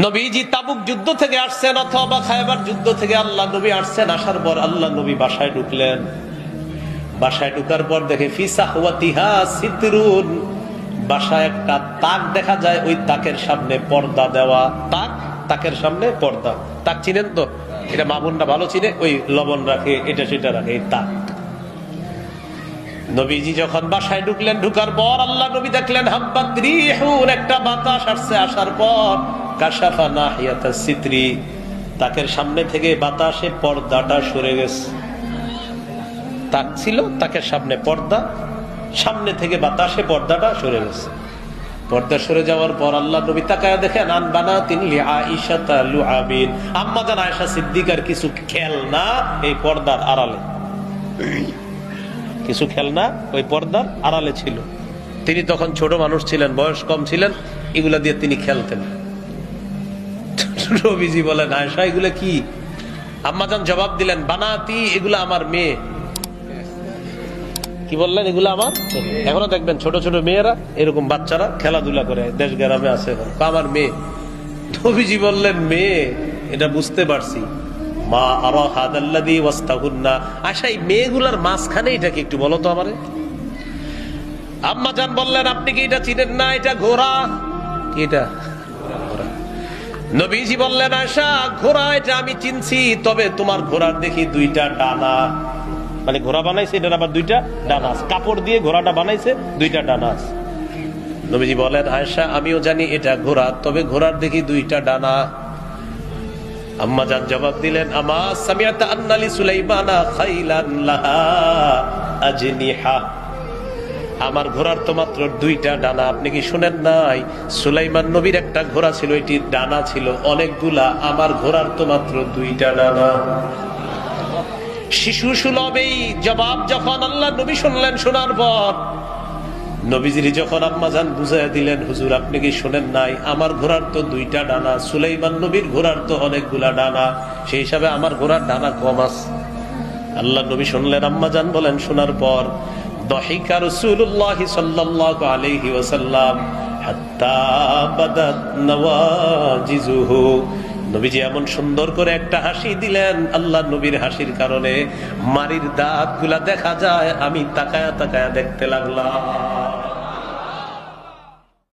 নবীজি তাবুক যুদ্ধ থেকে আসছেন অথবা খায়বার যুদ্ধ থেকে আল্লাহ নবী আসছেন, আসার পর আল্লাহ নবী বাসায় ঢুকলেন। বাসায় ঢুকার পর দেখে ফিসা হুয়াতিহা সিতরুন। বাসায় একটা তাক দেখা যায়, ওই তাকের সামনে পর্দা দেওয়া তাক, তাকের সামনে পর্দা। তাক চিনেন তো? এটা মামুনরা ভালো চিনে, ওই লবণ রাখে, এটা সেটা রাখে তাক। নবীজি যখন বাসায় ঢুকলেন, ঢুকার পর আল্লাহ নবী দেখলেন হাব্বাত একটা বাতাস আসছে, আসার পর কাশাফা নাহিয়াতা সিত্রি তাকের সামনে থেকে বাতাসে পর্দাটা সরে গেছে। তাক ছিল, তাকের সামনে পর্দা, সামনে থেকে বাতাসে পর্দাটা সরে গেছে। পর্দা সরে যাওয়ার পর আল্লাহ নবী তাকায় দেখেন আন বানা তিনি আবিন আম্মা জান আয়েশা সিদ্দিকার কিছু খেলনা এই পর্দার আড়ালে। কিছু খেলনা ওই পর্দার আড়ালে ছিল। তিনি তখন ছোট মানুষ ছিলেন, বয়স কম ছিলেন, এগুলা দিয়ে তিনি খেলতেন। রবিজি বলেন, আয়সা, এগুলো কি? আম্মাজান জবাব দিলেন, বানাতি, এগুলো আমার মেয়ে। কি বললেন, এগুলো আমার এখনও দেখবেন ছোট ছোট মেয়েরা, এরকম বাচ্চারা খেলাধুলা করে, দেশ গ্রামে আছে আমার মেয়ে? নবীজি বললেন, মেয়ে, এটা বুঝতে পারছি। মা আরও হাদাল্লাদি ওয়াস্তাহুন্না। আশা এই মেয়েগুলার মাঝখানে এটা কি একটু বলো তো আমারে। আম্মা জান বললেন, আপনি কি এটা চিনেন না? এটা ঘোড়া। কি এটা? ঘোড়া। নবীজি বললেন আশা ঘোড়া এটা আমি চিনছি, তবে তোমার ঘোড়ার দেখি দুইটা ডানা। মানে ঘোড়া বানাইছে এটা আবার দুইটা ডানা আছে। কাপড় দিয়ে ঘোড়াটা বানাইছে, দুইটা ডানাস নবীজি বলেন আয়সা আমিও জানি এটা ঘোড়া, তবে ঘোড়ার দেখি দুইটা ডানা। আম্মা জান জবাব দিলেন, আমা সামিয়াতা আন্নালি সুলাইমানা খাইলান লাহা আজনিহা। আমার ঘোড়ার তো মাত্র দুইটা ডানা, আপনি কি শুনেন নাই? সুলাইমান নবীর একটা ঘোড়া ছিল, এটির ডানা ছিল অনেকগুলা, আমার ঘোড়ার তো মাত্র দুইটা ডানা। শিশু সুলভ এই জবাব যখন আল্লাহ নবী শুনলেন শোনার পর, নবীজির যখন আম্মাজান বুঝাই দিলেন, হুজুর, আপনি কি শোনেন নাই? আমার ঘোড়ার তো দুইটা ডানা, সুলাইমান নবীর ঘোড়ার তো অনেকগুলা ডানা, সেই হিসাবে আমার ঘোড়ার ডানা কম আছে। আল্লাহ নবী শুনলেন আম্মাজান বলেন, শোনার পর দহিকা রসুল্লাহ সাল্লাহ আলহি নবীজি এমন সুন্দর করে একটা হাসি দিলেন আল্লাহ নবীর হাসির কারণে মারির দাঁত দেখা যায়, আমি তাকায়া তাকায়া দেখতে লাগলাম।